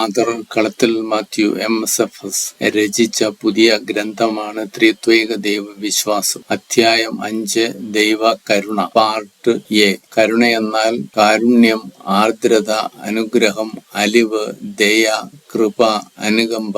Father Kalathil Mathew M S F S രചിച്ച പുതിയ ഗ്രന്ഥമാണ് ത്രിത്വൈക ദൈവ വിശ്വാസം അധ്യായം അഞ്ച് ദൈവ കരുണ പാർട്ട് എ കരുണ എന്നാൽ കാരുണ്യം ആർദ്രത അനുഗ്രഹം അലിവ് ദയ കൃപ അനുകമ്പ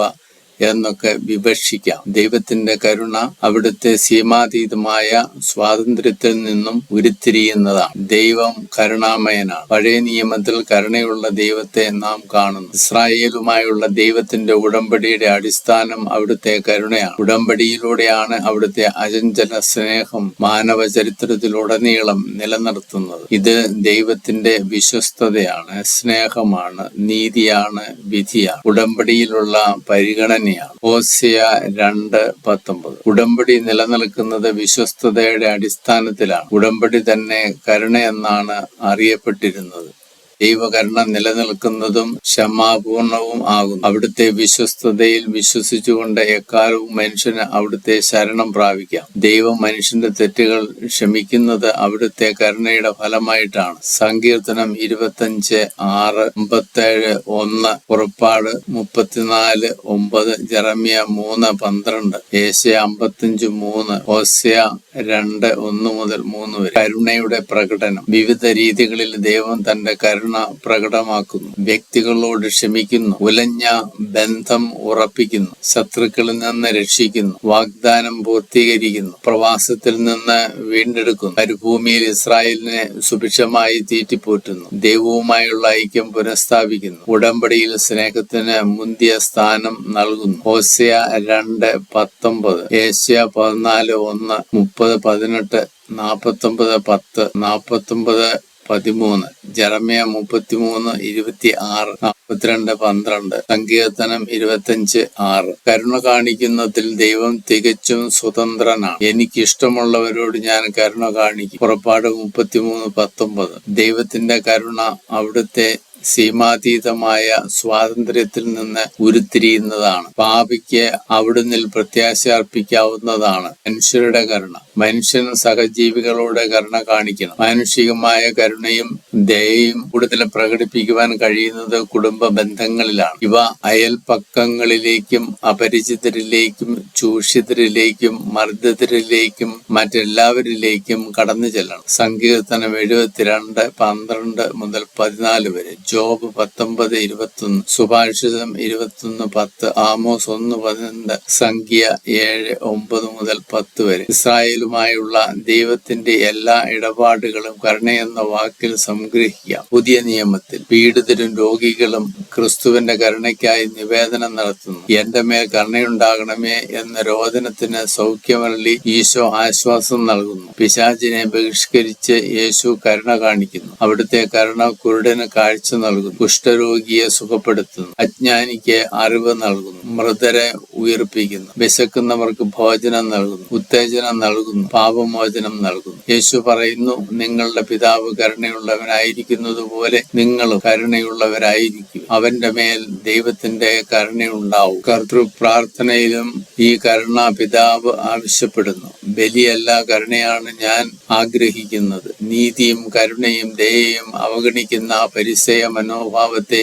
എന്നൊക്കെ വിവക്ഷിക്കാം. ദൈവത്തിന്റെ കരുണ അവിടുത്തെ സീമാതീതമായ സ്വാതന്ത്ര്യത്തിൽ നിന്നും ഉരുത്തിരിയുന്നതാണ്. ദൈവം കരുണാമയനാണ്. പഴയ നിയമത്തിൽ കരുണയുള്ള ദൈവത്തെ നാം കാണുന്നു. ഇസ്രായേലുമായുള്ള ദൈവത്തിന്റെ ഉടമ്പടിയുടെ അടിസ്ഥാനം അവിടുത്തെ കരുണയാണ്. ഉടമ്പടിയിലൂടെയാണ് അവിടുത്തെ അചഞ്ചല സ്നേഹം മാനവ ചരിത്രത്തിലുടനീളം നിലനിർത്തുന്നത്. ഇത് ദൈവത്തിന്റെ വിശ്വസ്തതയാണ്. സ്നേഹമാണ് നീതിയാണ് വിധിയാണ്. ഉടമ്പടിയിലുള്ള പരിഗണനയാണ് ഓസിയ രണ്ട് പത്തൊമ്പത്. ഉടമ്പടി നിലനിൽക്കുന്നത് വിശ്വസ്തതയുടെ അടിസ്ഥാനത്തിലാണ്. ഉടമ്പടി തന്നെ കരുണയെന്നാണ് അറിയപ്പെട്ടിരുന്നത്. ദൈവകരുണ നിലനിൽക്കുന്നതും ക്ഷമാപൂർണവും ആകും അവിടുത്തെ വിശ്വസ്തതയിൽ വിശ്വസിച്ചുകൊണ്ട് എക്കാലവും മനുഷ്യന് അവിടുത്തെ ശരണം പ്രാപിക്കാം. ദൈവം മനുഷ്യന്റെ തെറ്റുകൾ ക്ഷമിക്കുന്നത് അവിടുത്തെ കരുണയുടെ ഫലമായിട്ടാണ്. സങ്കീർത്തനം ഇരുപത്തഞ്ച് ആറ് അമ്പത്തേഴ് ഒന്ന് പുറപ്പാട് മുപ്പത്തിനാല് ഒമ്പത് ജെറമിയ മൂന്ന് പന്ത്രണ്ട് ഏഷ്യ അമ്പത്തിയഞ്ച് മൂന്ന് ഓസ്യ രണ്ട് ഒന്ന് മുതൽ മൂന്ന് വരെ. കരുണയുടെ പ്രകടനം. വിവിധ രീതികളിൽ ദൈവം തന്റെ കരുണ പ്രകടമാക്കുന്നു. വ്യക്തികളോട് ക്ഷമിക്കുന്നു. ഉലഞ്ഞ ബന്ധം ഉറപ്പിക്കുന്നു. ശത്രുക്കളിൽ നിന്ന് രക്ഷിക്കുന്നു. വാഗ്ദാനം പൂർത്തീകരിക്കുന്നു. പ്രവാസത്തിൽ നിന്ന് വീണ്ടെടുക്കുന്നു. മരുഭൂമിയിൽ ഇസ്രായേലിനെ സുഭിക്ഷമായി തീറ്റിപ്പോറ്റുന്നു. ദൈവവുമായുള്ള ഐക്യം പുനഃസ്ഥാപിക്കുന്നു. ഉടമ്പടിയിൽ സ്നേഹത്തിന് മുന്തിയ സ്ഥാനം നൽകുന്നു. ഹോസ്യ രണ്ട് പത്തൊമ്പത്. ഏഷ്യ പതിനാല് ഒന്ന് മുപ്പത് പതിനെട്ട് നാപ്പത്തൊമ്പത് പത്ത് നാപ്പത്തൊമ്പത് പതിമൂന്ന്. ജറമയ മുപ്പത്തിമൂന്ന് ഇരുപത്തി ആറ് നാൽപ്പത്തിരണ്ട് പന്ത്രണ്ട്. സങ്കീർത്തനം ഇരുപത്തഞ്ച് ആറ്. കരുണ കാണിക്കുന്നതിൽ ദൈവം തികച്ചും സ്വതന്ത്രനാണ്. എനിക്കിഷ്ടമുള്ളവരോട് ഞാൻ കരുണ കാണിക്കും. പുറപ്പാട് മുപ്പത്തിമൂന്ന് പത്തൊമ്പത്. ദൈവത്തിന്റെ കരുണ അവിടുത്തെ സീമാതീതമായ സ്വാതന്ത്ര്യത്തിൽ നിന്ന് ഉരുത്തിരിയുന്നതാണ്. പാപിക്ക് അവിടുന്നിൽ പ്രത്യാശ അർപ്പിക്കാവുന്നതാണ്. മനുഷ്യരുടെ കരുണ. മനുഷ്യൻ സഹജീവികളുടെ കരുണ കാണിക്കണം. മാനുഷികമായ കരുണയും ദയയും കൂടുതൽ പ്രകടിപ്പിക്കുവാൻ കഴിയുന്നത് കുടുംബ ബന്ധങ്ങളിലാണ് ഇവ അയൽപക്കങ്ങളിലേക്കും അപരിചിതരിലേക്കും ചൂഷിതരിലേക്കും മർദ്ദിതരിലേക്കും മറ്റെല്ലാവരിലേക്കും കടന്നു ചെല്ലണം സങ്കീർത്തനം എഴുപത്തിരണ്ട് പന്ത്രണ്ട് മുതൽ പതിനാല് വരെ. ജോബ് പത്തൊമ്പത് ഇരുപത്തൊന്ന് സുഭാഷിതം ഇരുപത്തൊന്ന് പത്ത് ആമോസ് ഒന്ന് പതിനൊന്ന് സംഖ്യ ഏഴ് ഒമ്പത് മുതൽ പത്ത് വരെ. ഇസ്രായേലുമായുള്ള ദൈവത്തിന്റെ എല്ലാ ഇടപാടുകളും കരുണയെന്ന വാക്കിൽ സംഗ്രഹിക്കാം. പുതിയ നിയമത്തിൽ പീഡിതരും രോഗികളും ക്രിസ്തുവിന്റെ കരുണയ്ക്കായി നിവേദനം നടത്തുന്നു. എന്റെ മേൽ കരുണയുണ്ടാകണമേ എന്ന രോദനത്തിന് സൗഖ്യമരളി ഈശോ ആശ്വാസം നൽകുന്നു. പിശാചിനെ ബഹിഷ്കരിച്ച് യേശു കരുണ കാണിക്കുന്നു. അവിടുത്തെ കരുണ കുരുടന് കാഴ്ച നൽകുന്നു. കുഷ്ഠരോഗിയെ സുഖപ്പെടുത്തുന്നു. അജ്ഞാനിക്ക് അറിവ് നൽകുന്നു. മൃതരെ ഉയർപ്പിക്കുന്നു. വിശക്കുന്നവർക്ക് ഭോജനം നൽകുന്നു. ഉത്തേജനം നൽകുന്നു. പാപമോചനം നൽകുന്നു. യേശു പറയുന്നു നിങ്ങളുടെ പിതാവ് കരുണയുള്ളവനായിരിക്കുന്നത് പോലെ നിങ്ങളും കരുണയുള്ളവരായിരിക്കും. അവന്റെ മേൽ ദൈവത്തിന്റെ കരുണയുണ്ടാവും. കർത്തൃ പ്രാർത്ഥനയിലും ഈ കരുണ പിതാവ് ആവശ്യപ്പെടുന്നു. ബലിയല്ല കരുണയാണ് ഞാൻ ആഗ്രഹിക്കുന്നത്. നീതിയും കരുണയും ദയയും അവഗണിക്കുന്ന പരിസയ മനോഭാവത്തെ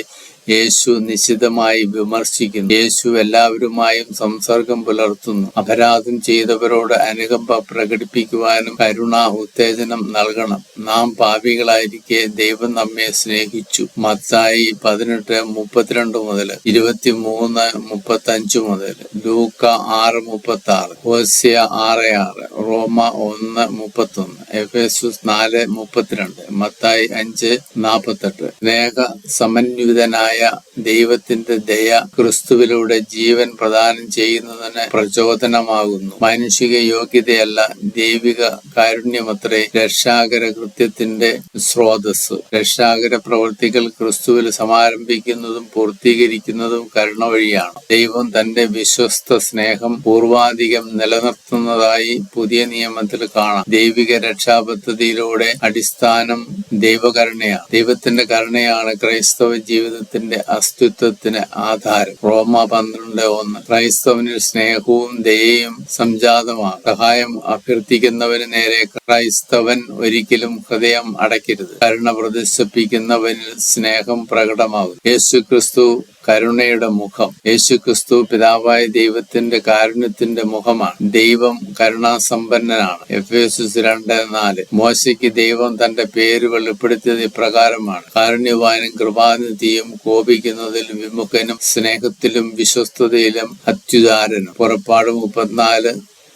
യേശു നിശിതമായി വിമർശിക്കുന്നു. യേശു എല്ലാവരുമായും സംസർഗം പുലർത്തുന്നു. അപരാധം ചെയ്തവരോട് അനുകമ്പ പ്രകടിപ്പിക്കുവാനും കരുണ ഉത്തേജനം നൽകണം. നാം പാപികളായിരിക്കെ ദൈവം നമ്മെ സ്നേഹിച്ചു. മത്തായി പതിനെട്ട് മുപ്പത്തിരണ്ട് മുതൽ ഇരുപത്തി മൂന്ന് മുപ്പത്തി അഞ്ച് മുതൽ ലൂക്ക ആറ് മുപ്പത്തി ആറ് ഹോസ്യ ആറ് ആറ് റോമ ഒന്ന് മുപ്പത്തി ഒന്ന് എഫേസുസ് നാല് മുപ്പത്തിരണ്ട് മത്തായി അഞ്ച് നാപ്പത്തെട്ട്. സ്നേഹ സമന്വിതനായ ദൈവത്തിന്റെ ദയ ക്രിസ്തുവിലൂടെ ജീവൻ പ്രദാനം ചെയ്യുന്നതിന് പ്രചോദനമാകുന്നു. മാനുഷിക യോഗ്യതയല്ല ദൈവിക കാരുണ്യമത്രേ രക്ഷാകര കൃത്യത്തിന്റെ സ്രോതസ് രക്ഷാകര പ്രവൃത്തികൾ ക്രിസ്തുവിൽ സമാരംഭിക്കുന്നതും പൂർത്തീകരിക്കുന്നതും കരുണ വഴിയാണ്. ദൈവം തന്റെ വിശ്വസ്ത സ്നേഹം പൂർവാധികം നിലനിർത്തുന്നതായി പുതിയ നിയമത്തിൽ കാണാം. ദൈവിക രക്ഷാപദ്ധതിയിലൂടെ അടിസ്ഥാനം ദൈവകരുണയാണ്. ദൈവത്തിന്റെ കരുണയാണ് ക്രൈസ്തവ ജീവിതത്തിന്റെ അസ്തിത്വത്തിന് ആധാരം. റോമ പന്ത്രണ്ട് ഒന്ന്. ക്രൈസ്തവനിൽ സ്നേഹവും ദയയും സംജാതമാണ്. സഹായം അഭ്യർത്ഥിക്കുന്നവന് നേരെ ക്രൈസ്തവൻ ഒരിക്കലും ഹൃദയം അടയ്ക്കരുത്. കരുണ പ്രദർശിപ്പിക്കുന്നവനിൽ സ്നേഹം പ്രകടമാകും. യേശു ക്രിസ്തു കരുണയുടെ മുഖം. യേശുക്രിസ്തു പിതാവായ ദൈവത്തിന്റെ കാരുണ്യത്തിന്റെ മുഖമാണ്. ദൈവം കരുണാസമ്പന്നനാണ്. എഫ് എസ് രണ്ട് നാല്. മോശയ്ക്ക് ദൈവം തന്റെ പേര് വെളിപ്പെടുത്തിയത് ഇപ്രകാരമാണ്. കാരുണ്യവാനും കൃപാനിധിയും കോപിക്കുന്നതിലും വിമുഖനും സ്നേഹത്തിലും വിശ്വസ്തതയിലും അത്യുദാരനും. പുറപ്പാട് മുപ്പത്തിനാല്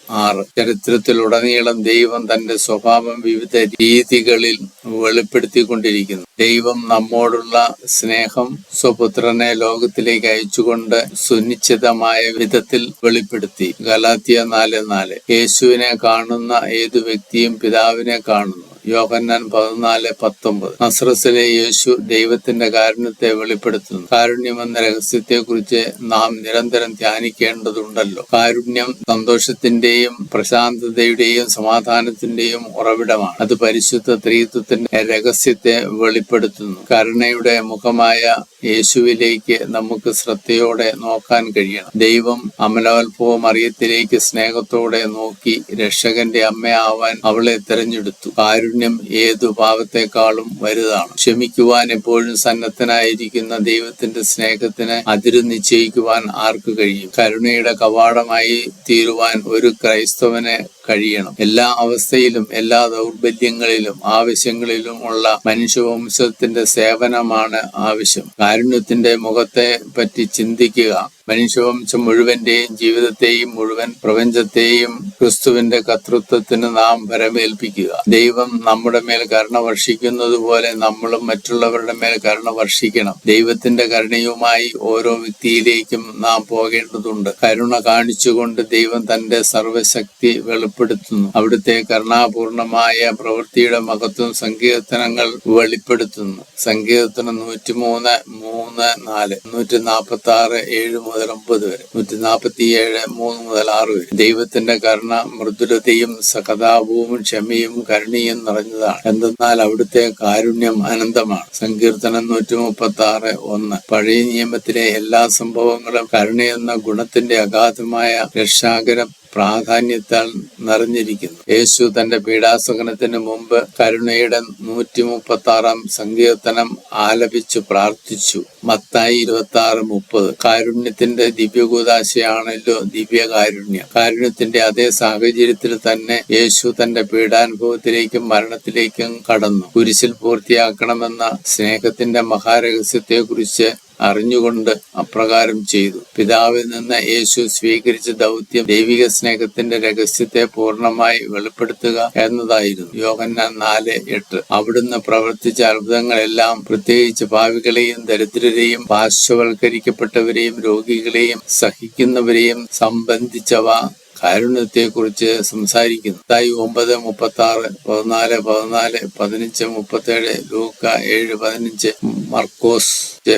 ആറ് ചരിത്രത്തിലുടനീളം ദൈവം തന്റെ സ്വഭാവം വിവിധ രീതികളിൽ വെളിപ്പെടുത്തിക്കൊണ്ടിരിക്കുന്നു. ദൈവം നമ്മോടുള്ള സ്നേഹം സ്വപുത്രനെ ലോകത്തിലേക്ക് അയച്ചുകൊണ്ട് സുനിശ്ചിതമായ വിധത്തിൽ വെളിപ്പെടുത്തി. ഗലാത്തിയ നാല് നാല്. യേശുവിനെ കാണുന്ന ഏതു വ്യക്തിയും പിതാവിനെ കാണുന്നു. യോഹന്നാൻ പതിനാല് പത്തൊമ്പത്. നസ്രസിലെ യേശു ദൈവത്തിന്റെ കാരുണ്യത്തെ വെളിപ്പെടുത്തുന്നു. കാരുണ്യം എന്ന രഹസ്യത്തെക്കുറിച്ച് നാം നിരന്തരം ധ്യാനിക്കേണ്ടതുണ്ടല്ലോ. കാരുണ്യം സന്തോഷത്തിന്റെയും പ്രശാന്തതയുടെയും സമാധാനത്തിന്റെയും ഉറവിടമാണ്. അത് പരിശുദ്ധ ത്രിത്വത്തിന്റെ രഹസ്യത്തെ വെളിപ്പെടുത്തുന്നു. കരുണയുടെ മുഖമായ യേശുവിലേക്ക് നമുക്ക് ശ്രദ്ധയോടെ നോക്കാൻ കഴിയണം. ദൈവം അമലോത്ഭവ മറിയത്തിലേക്ക് സ്നേഹത്തോടെ നോക്കി രക്ഷകന്റെ അമ്മയാവാൻ അവളെ തെരഞ്ഞെടുത്തു. കാരുണ്യം ഏതു പാപത്തെക്കാളും വലുതാണ്. ക്ഷമിക്കുവാൻ എപ്പോഴും സന്നദ്ധനായിരിക്കുന്ന ദൈവത്തിന്റെ സ്നേഹത്തിന് അതിരു നിശ്ചയിക്കുവാൻ ആർക്ക് കഴിയും? കരുണയുടെ കവാടമായി തീരുവാൻ ഒരു ക്രൈസ്തവന് കഴിയണം. എല്ലാ അവസ്ഥയിലും എല്ലാ ദൗർബല്യങ്ങളിലും ആവശ്യങ്ങളിലും ഉള്ള മനുഷ്യവംശത്തിന്റെ സേവനമാണ് ആവശ്യം. കാരുണ്യത്തിന്റെ മുഖത്തെ പറ്റി ചിന്തിക്കുക. മനുഷ്യവംശം മുഴുവന്റെയും ജീവിതത്തെയും മുഴുവൻ പ്രപഞ്ചത്തെയും ക്രിസ്തുവിന്റെ കർത്തൃത്വത്തിന് നാം വരമേൽപ്പിക്കുക. ദൈവം നമ്മുടെ മേൽ കരുണ വർഷിക്കുന്നത് പോലെ നമ്മളും മറ്റുള്ളവരുടെ മേൽ കരുണ വർഷിക്കണം. ദൈവത്തിന്റെ കരുണയുമായി ഓരോ വ്യക്തിയിലേക്കും നാം പോകേണ്ടതുണ്ട്. കരുണ കാണിച്ചുകൊണ്ട് ദൈവം തന്റെ സർവശക്തി വെളിപ്പെടുത്തുന്നു. അവിടുത്തെ കരുണാപൂർണമായ പ്രവൃത്തിയുടെ മഹത്വം സങ്കീർത്തനങ്ങൾ വെളിപ്പെടുത്തുന്നു. സങ്കീർത്തനം നൂറ്റിമൂന്ന് മൂന്ന് നാല് നൂറ്റി നാൽപ്പത്തി ആറ് ഏഴ് മുതൽ ഒമ്പത് വരെ നൂറ്റി നാൽപ്പത്തിയേഴ് മൂന്ന് മുതൽ ആറ് വരെ. ദൈവത്തിന്റെ കരുണ മൃദുലതയും സഹതാപവും ക്ഷമയും കരുണയും നിറഞ്ഞതാണ്. എന്തെന്നാൽ അവിടുത്തെ കാരുണ്യം അനന്തമാണ്. സങ്കീർത്തനം നൂറ്റി മുപ്പത്തി ആറ് ഒന്ന്. പഴയ നിയമത്തിലെ എല്ലാ സംഭവങ്ങളും കരുണയെന്ന ഗുണത്തിന്റെ അഗാധമായ രക്ഷാകര പ്രാധാന്യത്താൽ നിറഞ്ഞിരിക്കുന്നു യേശു തന്റെ പീഡാസഹനത്തിന് മുമ്പ് കരുണയുടെ നൂറ്റി മുപ്പത്തി ആറാം സങ്കീർത്തനം ആലപിച്ചു പ്രാർത്ഥിച്ചു. മത്തായി ഇരുപത്തി ആറ് മുപ്പത്. കാരുണ്യത്തിന്റെ ദിവ്യകൂതാശയാണല്ലോ ദിവ്യകാരുണ്യം. കാരുണ്യത്തിന്റെ അതേ സാഹചര്യത്തിൽ തന്നെ യേശു തന്റെ പീഡാനുഭവത്തിലേക്കും മരണത്തിലേക്കും കടന്നു. കുരിശിൽ പൂർത്തിയാക്കണമെന്ന സ്നേഹത്തിന്റെ മഹാരഹസ്യത്തെ കുറിച്ച് അറിഞ്ഞുകൊണ്ട് അപ്രകാരം ചെയ്തു. പിതാവിൽ നിന്ന് യേശു സ്വീകരിച്ച ദൗത്യം ദൈവിക സ്നേഹത്തിന്റെ രഹസ്യത്തെ പൂർണമായി വെളിപ്പെടുത്തുക എന്നതായിരുന്നു. യോഹന്നാൻ നാല് എട്ട്. അവിടുന്ന് പ്രവർത്തിച്ച അത്ഭുതങ്ങളെല്ലാം പ്രത്യേകിച്ച് ഭാവികളെയും ദരിദ്രരെയും പാർശ്വവൽക്കരിക്കപ്പെട്ടവരെയും രോഗികളെയും സഹിക്കുന്നവരെയും സംബന്ധിച്ചവ കാരുണ്യത്തെക്കുറിച്ച് സംസാരിക്കുന്നു. തായി ഒമ്പത് മുപ്പത്തി ആറ് പതിനാല് പതിനാല് പതിനഞ്ച് മുപ്പത്തേഴ് ലൂക്ക ഏഴ് പതിനഞ്ച് മർക്കോസ്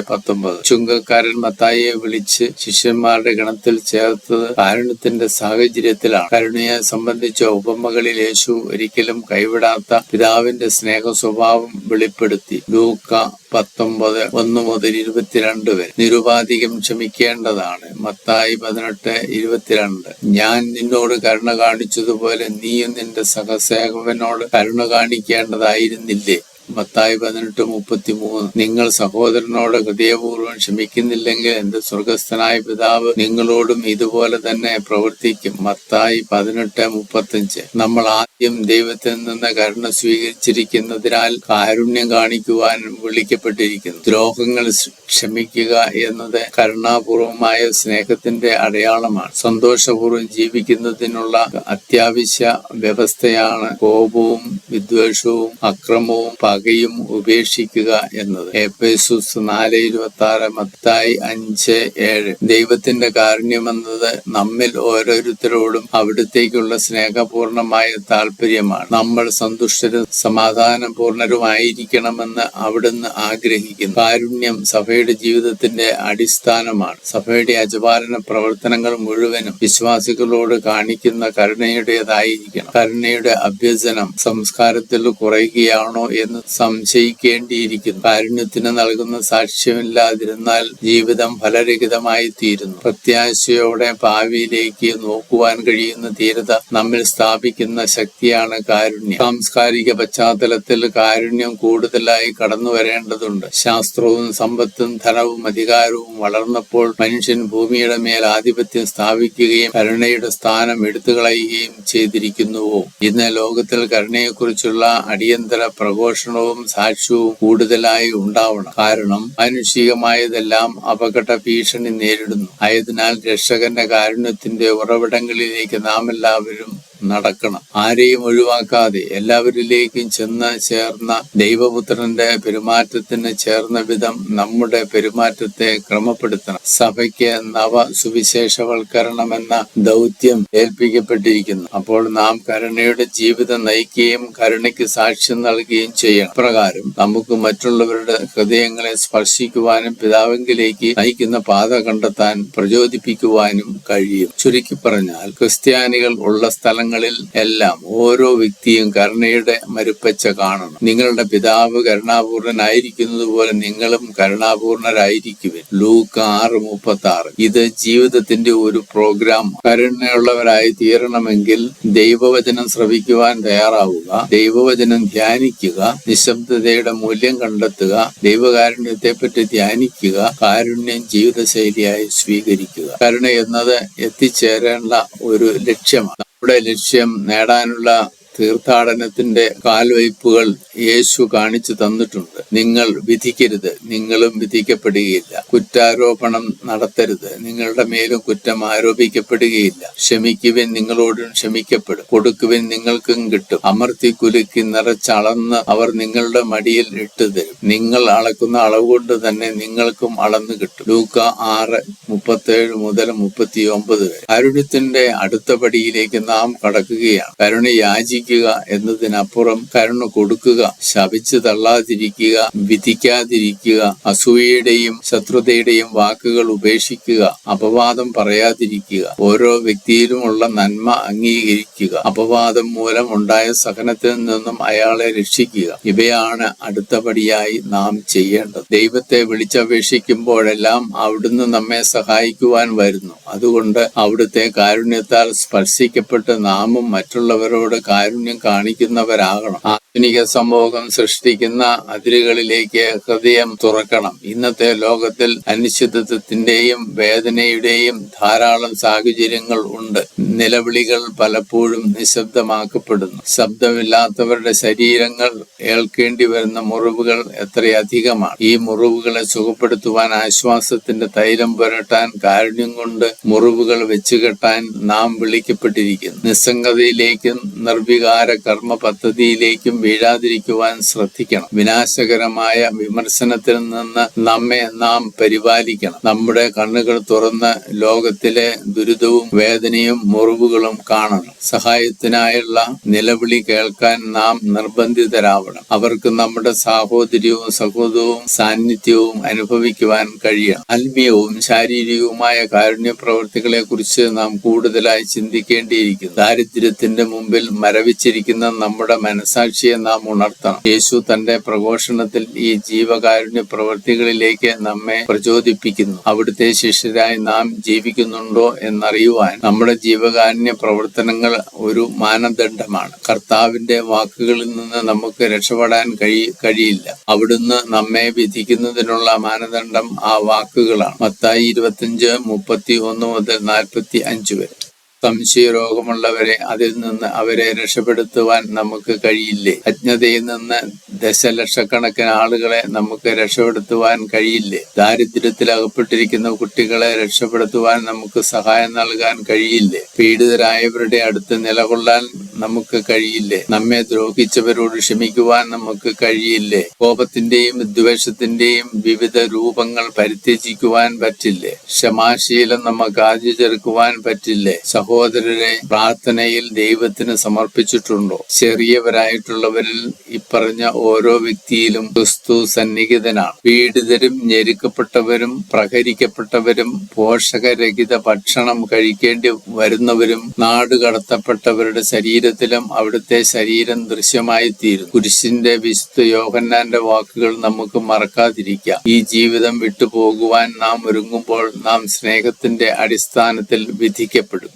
പത്തൊമ്പത്. ചുങ്കക്കാരൻ മത്തായിയെ വിളിച്ച് ശിഷ്യന്മാരുടെ ഗണത്തിൽ ചേർത്തത് കാരുണ്യത്തിന്റെ സാഹചര്യത്തിലാണ്. കരുണയെ സംബന്ധിച്ച ഉപമകളിൽ യേശു ഒരിക്കലും കൈവിടാത്ത പിതാവിന്റെ സ്നേഹ സ്വഭാവം വെളിപ്പെടുത്തി. ലൂക്ക പത്തൊമ്പത് ഒന്ന് മുതൽ ഇരുപത്തിരണ്ട് വരെ. നിരുപാധികം ക്ഷമിക്കേണ്ടതാണ്. മത്തായി പതിനെട്ട് ഇരുപത്തിരണ്ട്. ഞാൻ നിന്നോട് കരുണ കാണിച്ചതുപോലെ നീയും നിന്റെ സഹസേവനോട് കരുണ കാണിക്കേണ്ടതായിരുന്നില്ലേ? മത്തായി പതിനെട്ട് മുപ്പത്തി മൂന്ന് നിങ്ങൾ സഹോദരനോട് ഹൃദയപൂർവം ക്ഷമിക്കുന്നില്ലെങ്കിൽ എന്റെ സ്വർഗസ്ഥനായ പിതാവ് നിങ്ങളോടും ഇതുപോലെ തന്നെ പ്രവർത്തിക്കും. മത്തായി പതിനെട്ട് മുപ്പത്തഞ്ച്. നമ്മൾ ആദ്യം ദൈവത്തിൽ നിന്ന് കരുണ സ്വീകരിച്ചിരിക്കുന്നതിനാൽ കാരുണ്യം കാണിക്കുവാൻ വിളിക്കപ്പെട്ടിരിക്കുന്നു. ദ്രോഹങ്ങൾ ക്ഷമിക്കുക എന്നത് കരുണാപൂർവമായ സ്നേഹത്തിന്റെ അടയാളമാണ്. സന്തോഷപൂർവം ജീവിക്കുന്നതിനുള്ള അത്യാവശ്യ വ്യവസ്ഥയാണ് കോപവും വിദ്വേഷവും അക്രമവും പകയും ഉപേക്ഷിക്കുക എന്നത്. എപ്പേസൂസ് നാല് ഇരുപത്തി ആറ് മത്തായി അഞ്ച് ഏഴ്. ദൈവത്തിന്റെ കാരുണ്യമെന്നത് നമ്മിൽ ഓരോരുത്തരോടും അവിടത്തേക്കുള്ള സ്നേഹപൂർണമായ താല്പര്യമാണ് നമ്മൾ സന്തുഷ്ടരും സമാധാന പൂർണരുമായിരിക്കണമെന്ന് അവിടുന്ന് ആഗ്രഹിക്കുന്നു. കാരുണ്യം സഭയുടെ ജീവിതത്തിന്റെ അടിസ്ഥാനമാണ്. സഭയുടെ അജപാലന പ്രവർത്തനങ്ങൾ മുഴുവനും വിശ്വാസികളോട് കാണിക്കുന്ന കരുണയുടേതായിരിക്കണം. കരുണയുടെ അഭ്യസനം സംസ്കാരത്തിൽ കുറയുകയാണോ എന്ന് സംശയിക്കേണ്ടിയിരിക്കുന്നു. കാരുണ്യത്തിന് നൽകുന്ന സാക്ഷ്യമില്ലാതിരുന്നാൽ ജീവിതം ഫലരഹിതമായി തീരുന്നു പ്രത്യാശയോടെ ഭാവിയിലേക്ക് നോക്കുവാൻ കഴിയുന്ന ധീരത നമ്മിൽ സ്ഥാപിക്കുന്ന ശക്തിയാണ് കാരുണ്യം. സാംസ്കാരിക പശ്ചാത്തലത്തിൽ കാരുണ്യം കൂടുതലായി കടന്നു വരേണ്ടതുണ്ട് ശാസ്ത്രവും സമ്പത്തും ധനവും അധികാരവും വളർന്നപ്പോൾ മനുഷ്യൻ ഭൂമിയുടെ മേൽ ആധിപത്യം സ്ഥാപിക്കുകയും കരുണയുടെ സ്ഥാനം എടുത്തുകളയുകയും ചെയ്തിരിക്കുന്നുവോ? ഇന്ന് ലോകത്തിൽ കരുണയെക്കുറിച്ചുള്ള അടിയന്തര പ്രഘോഷണവും സാക്ഷ്യവും കൂടുതലായി ഉണ്ടാവണം. കാരണം മാനുഷികമായതെല്ലാം അപകട ഭീഷണി നേരിടുന്നു. ആയതിനാൽ രക്ഷകന്റെ കാരുണ്യത്തിന്റെ ഉറവിടങ്ങളിലേക്ക് നാം എല്ലാവരും നടക്കണം. ആരെയും ഒഴിവാക്കാതെ എല്ലാവരിലേക്കും ചെന്ന് ചേർന്ന ദൈവപുത്രന്റെ പെരുമാറ്റത്തിന് ചേർന്ന വിധം നമ്മുടെ പെരുമാറ്റത്തെ ക്രമപ്പെടുത്തണം. സഭയ്ക്ക് നവ സുവിശേഷവൽക്കരണം എന്ന ദൗത്യം ഏൽപ്പിക്കപ്പെട്ടിരിക്കുന്നു. അപ്പോൾ നാം കരുണയുടെ ജീവിതം നയിക്കുകയും കരുണയ്ക്ക് സാക്ഷ്യം നൽകുകയും ചെയ്യണം. പ്രകാരം നമുക്ക് മറ്റുള്ളവരുടെ ഹൃദയങ്ങളെ സ്പർശിക്കുവാനും പിതാവെങ്കിലേക്ക് നയിക്കുന്ന പാത കണ്ടെത്താൻ പ്രചോദിപ്പിക്കുവാനും കഴിയും. ചുരുക്കി പറഞ്ഞാൽ ക്രിസ്ത്യാനികൾ ഉള്ള സ്ഥലങ്ങളിൽ എല്ലാം ഓരോ വ്യക്തിയും കരുണയുടെ മരുപ്പച്ച കാണണം. നിങ്ങളുടെ പിതാവ് കരുണാപൂർണനായിരിക്കുന്നത് പോലെ നിങ്ങളും കരുണാപൂർണരായിരിക്കുവിൻ. ലൂക്ക് ആറ് മുപ്പത്തി ആറ് ഇത് ജീവിതത്തിന്റെ ഒരു പ്രോഗ്രാം കരുണയുള്ളവരായി തീരണമെങ്കിൽ ദൈവവചനം ശ്രവിക്കുവാൻ തയ്യാറാവുക. ദൈവവചനം ധ്യാനിക്കുക. നിശബ്ദതയുടെ മൂല്യം കണ്ടെത്തുക. ദൈവകാരുണ്യത്തെ പറ്റി ധ്യാനിക്കുക. കാരുണ്യം ജീവിതശൈലിയായി സ്വീകരിക്കുക. കരുണ എന്നത് എത്തിച്ചേരേണ്ട ഒരു ലക്ഷ്യമാണ്. നമ്മുടെ ലക്ഷ്യം നേടാനുള്ള തീർത്ഥാടനത്തിന്റെ കാൽവയ്പ്പുകൾ യേശു കാണിച്ചു തന്നിട്ടുണ്ട്. നിങ്ങൾ വിധിക്കരുത് നിങ്ങളും വിധിക്കപ്പെടുകയില്ല. കുറ്റാരോപണം നടത്തരുത് നിങ്ങളുടെ മേലും കുറ്റം ആരോപിക്കപ്പെടുകയില്ല. ക്ഷമിക്കുവിൻ നിങ്ങളോടും ക്ഷമിക്കപ്പെടും. കൊടുക്കുവിൻ നിങ്ങൾക്കും കിട്ടും. അമർത്തി കുലുക്കി നിറച്ചളന്ന് അവർ നിങ്ങളുടെ മടിയിൽ ഇട്ടു തരും. നിങ്ങൾ അളക്കുന്ന അളവ് കൊണ്ട് തന്നെ നിങ്ങൾക്കും അളന്ന് കിട്ടും. ലൂക്ക ആറ് മുപ്പത്തേഴ് മുതൽ മുപ്പത്തി ഒമ്പത് വരെ. അരുണത്തിന്റെ അടുത്ത പടിയിലേക്ക് നാം കടക്കുകയാണ്. കരുണ യാചിക്കുക എന്നതിനപ്പുറം കരുണ കൊടുക്കുക ശപിച്ചു തള്ളാതിരിക്കുക വിധിക്കാതിരിക്കുക അസൂയയുടെയും ശത്രുതയുടെയും വാക്കുകൾ ഉപേക്ഷിക്കുക അപവാദം പറയാതിരിക്കുക ഓരോ വ്യക്തിയിലുമുള്ള നന്മ അംഗീകരിക്കുക അപവാദം മൂലം ഉണ്ടായ സഹനത്തിൽ നിന്നും അയാളെ രക്ഷിക്കുക. ഇവയാണ് അടുത്തപടിയായി നാം ചെയ്യേണ്ടത്. ദൈവത്തെ വിളിച്ചപേക്ഷിക്കുമ്പോഴെല്ലാം അവിടുന്ന് നമ്മെ സഹായിക്കുവാൻ വരുന്നു. അതുകൊണ്ട് അവിടുത്തെ കാരുണ്യത്താൽ സ്പർശിക്കപ്പെട്ട് നാമും മറ്റുള്ളവരോട് കാരുണ്യം കാണിക്കുന്നവരാകണം. ആധുനിക സമൂഹം സൃഷ്ടിക്കുന്ന അതിരുകളിലേക്ക് ഹൃദയം തുറക്കണം. ഇന്നത്തെ ലോകത്തിൽ അനിശ്ചിതത്വത്തിന്റെയും വേദനയുടെയും ധാരാളം സാഹചര്യങ്ങൾ ഉണ്ട്. നിലവിളികൾ പലപ്പോഴും നിശബ്ദമാക്കപ്പെടുന്നു. ശബ്ദമില്ലാത്തവരുടെ ശരീരങ്ങൾ ഏൽക്കേണ്ടി വരുന്ന മുറിവുകൾ എത്രയധികമാണ്. ഈ മുറിവുകളെ സുഖപ്പെടുത്തുവാൻ ആശ്വാസത്തിന്റെ തൈലം പുരട്ടാൻ കാരുണ്യം കൊണ്ട് മുറിവുകൾ വെച്ചുകെട്ടാൻ നാം വിളിക്കപ്പെട്ടിരിക്കുന്നു. നിസ്സംഗതയിലേക്കും നിർവികാര കർമ്മ പദ്ധതിയിലേക്കും വീഴാതിരിക്കുവാൻ ശ്രദ്ധിക്കണം. വിനാശകരമായ വിമർശനത്തിൽ നിന്ന് നമ്മെ നാം പരിപാലിക്കണം. നമ്മുടെ കണ്ണുകൾ തുറന്ന് ലോകത്തിലെ ദുരിതവും വേദനയും മുറിവുകളും കാണണം. സഹായത്തിനായുള്ള നിലവിളി കേൾക്കാൻ നാം നിർബന്ധിതരാവണം. അവർക്ക് നമ്മുടെ സാഹോദര്യവും സഹോദരവും സാന്നിധ്യവും അനുഭവിക്കുവാൻ കഴിയണം. ആത്മീയവും ശാരീരികവുമായ കാരുണ്യ പ്രവർത്തികളെ കുറിച്ച് നാം കൂടുതലായി ചിന്തിക്കേണ്ടിയിരിക്കുന്നു. ദാരിദ്ര്യത്തിന്റെ മുമ്പിൽ മരവിച്ചിരിക്കുന്ന നമ്മുടെ മനസാക്ഷിയെ നാം ഉണർത്തണം. യേശു തന്റെ പ്രഘോഷണത്തിൽ ഈ ജീവകാരുണ്യ പ്രവൃത്തികളിലേക്ക് നമ്മെ പ്രചോദിപ്പിക്കുന്നു. അവിടുത്തെ ശിഷ്യരായി നാം ജീവിക്കുന്നുണ്ടോ എന്നറിയുവാൻ നമ്മുടെ ജീവകാരുണ്യ പ്രവർത്തനങ്ങൾ ഒരു മാനദണ്ഡമാണ്. കർത്താവിന്റെ വാക്കുകളിൽ നിന്ന് നമുക്ക് രക്ഷപ്പെടാൻ കഴി കഴിയില്ല. അവിടുന്ന് നമ്മെ വിധിക്കുന്നതിനുള്ള മാനദണ്ഡം ആ വാക്കുകളാണ്. മത്തായി ഇരുപത്തിയഞ്ച് മുപ്പത്തി ഒന്ന് മുതൽ നാൽപ്പത്തി അഞ്ച് വരെ. സംശയരോഗമുള്ളവരെ അതിൽ നിന്ന് അവരെ രക്ഷപ്പെടുത്തുവാൻ നമുക്ക് കഴിയില്ലേ? അജ്ഞതയിൽ നിന്ന് ദശലക്ഷക്കണക്കിന് ആളുകളെ നമുക്ക് രക്ഷപ്പെടുത്തുവാൻ കഴിയില്ലേ? ദാരിദ്ര്യത്തിൽ അകപ്പെട്ടിരിക്കുന്ന കുട്ടികളെ രക്ഷപ്പെടുത്തുവാൻ നമുക്ക് സഹായം നൽകാൻ കഴിയില്ലേ? പീഡിതരായവരുടെ അടുത്ത് നിലകൊള്ളാൻ നമുക്ക് കഴിയില്ലേ? നമ്മെ ദ്രോഹിച്ചവരോട് ക്ഷമിക്കുവാൻ നമുക്ക് കഴിയില്ലേ? കോപത്തിന്റെയും വിദ്വേഷത്തിന്റെയും വിവിധ രൂപങ്ങൾ പരിത്യജിക്കുവാൻ പറ്റില്ലേ? ക്ഷമാശീലം നമുക്ക് ആദ്യ ചെറുക്കുവാൻ പറ്റില്ലേ? സഹോദരരെ പ്രാർത്ഥനയിൽ ദൈവത്തിന് സമർപ്പിച്ചിട്ടുണ്ടോ? ചെറിയവരായിട്ടുള്ളവരിൽ ഇപ്പറഞ്ഞ ഓരോ വ്യക്തിയിലും ക്രിസ്തു സന്നിഹിതനാണ്. പീഡിതരും ഞെരുക്കപ്പെട്ടവരും പ്രഹരിക്കപ്പെട്ടവരും പോഷകരഹിത ഭക്ഷണം കഴിക്കേണ്ടി വരുന്നവരും നാടുകടത്തപ്പെട്ടവരുടെ ശരീര ശരീരത്തിലും അവിടുത്തെ ശരീരം ദൃശ്യമായി തീരും കുരിശിന്റെ വിശുദ്ധ യോഹന്നാന്റെ വാക്കുകൾ നമുക്ക് മറക്കാതിരിക്കാം. ഈ ജീവിതം വിട്ടുപോകുവാൻ നാം ഒരുങ്ങുമ്പോൾ നാം സ്നേഹത്തിന്റെ അടിസ്ഥാനത്തിൽ വിധിക്കപ്പെടും.